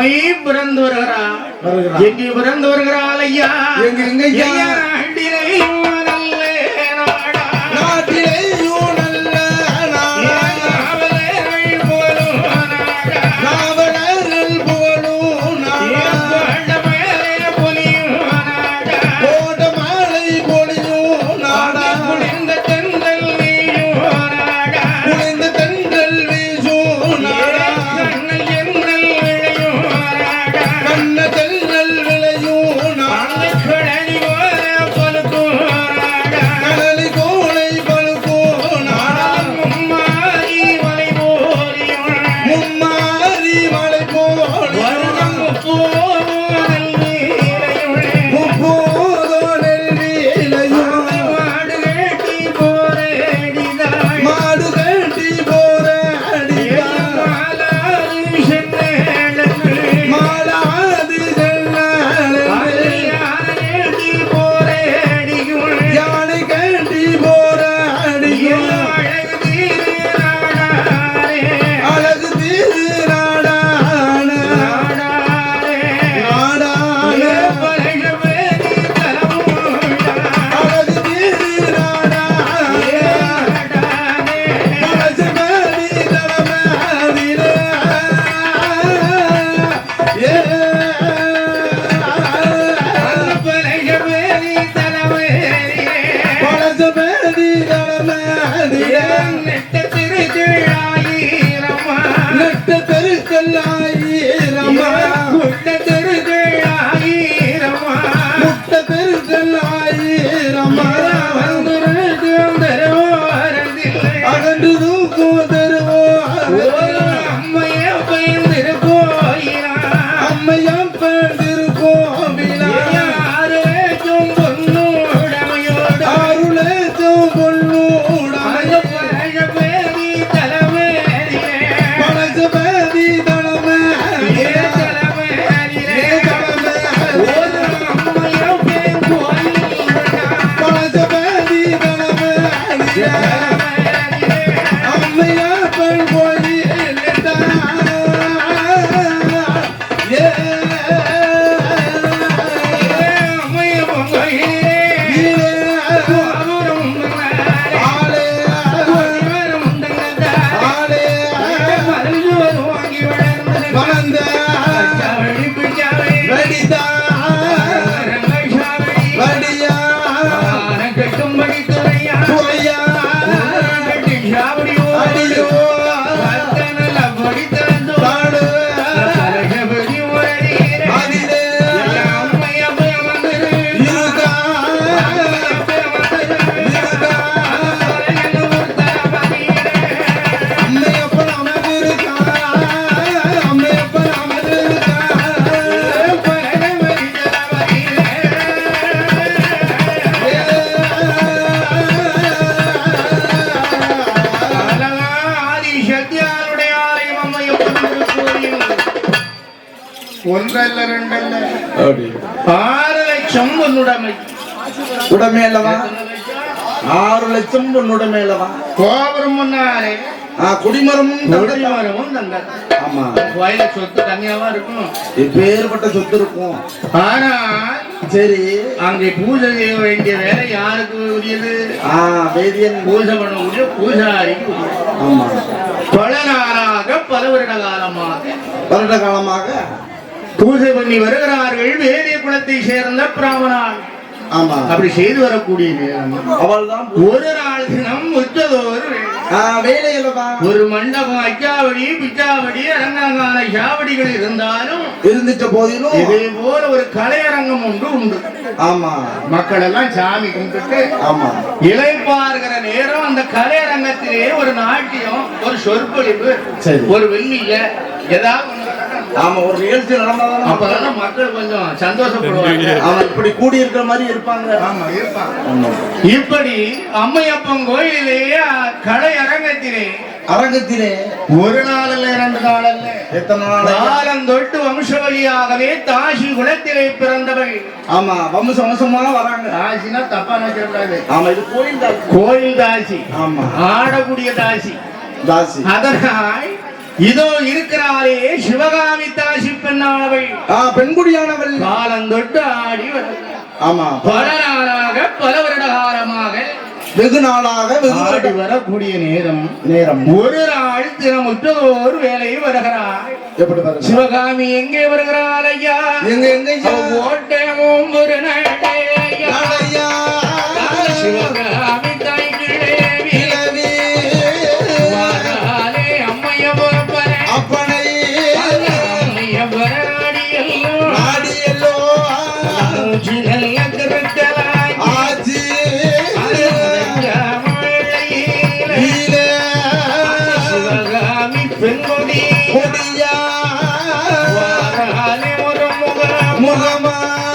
அம்மை பிறந்து வருகிறார். எங்கே பிறந்து வருகிறாள் ஐயா எங்க, எங்க ஐயா? meterse ஒன்றல்ல ரெண்டல்ல. ஆறு லட்சம் உன்னுடைமை. உடமை அல்லவா? ஆறு லட்சம் உன்னுடைமை அல்லவா? கோபுரம் முன்னாலே. குடிமரமும்? கொடிமரமும் தந்தது ஆமா. கோயில சொத்து கம்மியாவா இருக்கும்? சொத்து இருக்கும்? ஆனால் சரி. அங்கே பூஜை செய்ய வேண்டிய வேலை யாருக்கு உரியது? வேதியன். பூஜை பண்ணக்கூடிய பூஜாரிக்கு. ஆமா. பல நாளாக பல வருட காலமாக வருட காலமாக பூஜை பண்ணி வருகிறார்கள் வேதிய குலத்தை சேர்ந்த பிராமணாள் ஆமா. அப்படி செய்து வரக்கூடிய அவள் தான் ஒரு நாள் தினம் உச்சதோர் ஒரு மண்டபம் அச்சாவடி பிச்சாவடி அரங்காங்கால சாவடிகள் இருந்தாலும் இருந்துட்ட போதிலும் இதே போல ஒரு கலையரங்கம் ஒன்று உண்டு. ஆமா. மக்கள் எல்லாம் சாமி கும்பிட்டு ஆமா. இளைப்பாருகிற நேரம் அந்த கலையரங்கத்திலே ஒரு நாட்டியம் ஒரு சொற்பொழிவு. ஒரு வெள்ளியில ஏதாவது. ஆமா ஒரு நிகழ்ச்சி நடந்தாதான் அப்பதான் மக்கள் கொஞ்சம் சந்தோஷப்படுவாங்க. ஆமா இப்படி கூடி இருக்கிற மாதிரி இருப்பாங்க. ஆமா இருப்பாங்க. இப்படி அம்மையப்பன் கோயிலே கலை அரங்கத்திலே அரங்கத்திலே ஒரு நாள் அல்ல இரண்டு நாள் அல்ல எத்தனை நாள்? காலம் தொட்டு வம்ச வழியாகவே தாசி குலத்திலே பிறந்தவள். ஆமா வம்ச வம்சமா வராங்க. தாசினா தப்பா நினைக்கக்கூடாது ஆமா இது கோயில் தான் கோயில் தாசி. ஆமா. ஆடக்கூடிய தாசி. தாசி. அதனால் இதோ இருக்கிறாரே சிவகாமி தாசி பெண் பெண்ணானவள். ஆ பெண்குடியானவள். காலந்தொட்டு ஆடி ஆமா. பல நாளாக பல வருட காலமாக வெகு நாளாக வெகு வரக்கூடிய நேரம். நேரம். ஒரு நாள் தினமுற்றதோர் வேலை வருகிறாள். எப்படி சிவகாமி எங்கே வருகிறாள் ஐயா? எங்க எங்க Muhammad.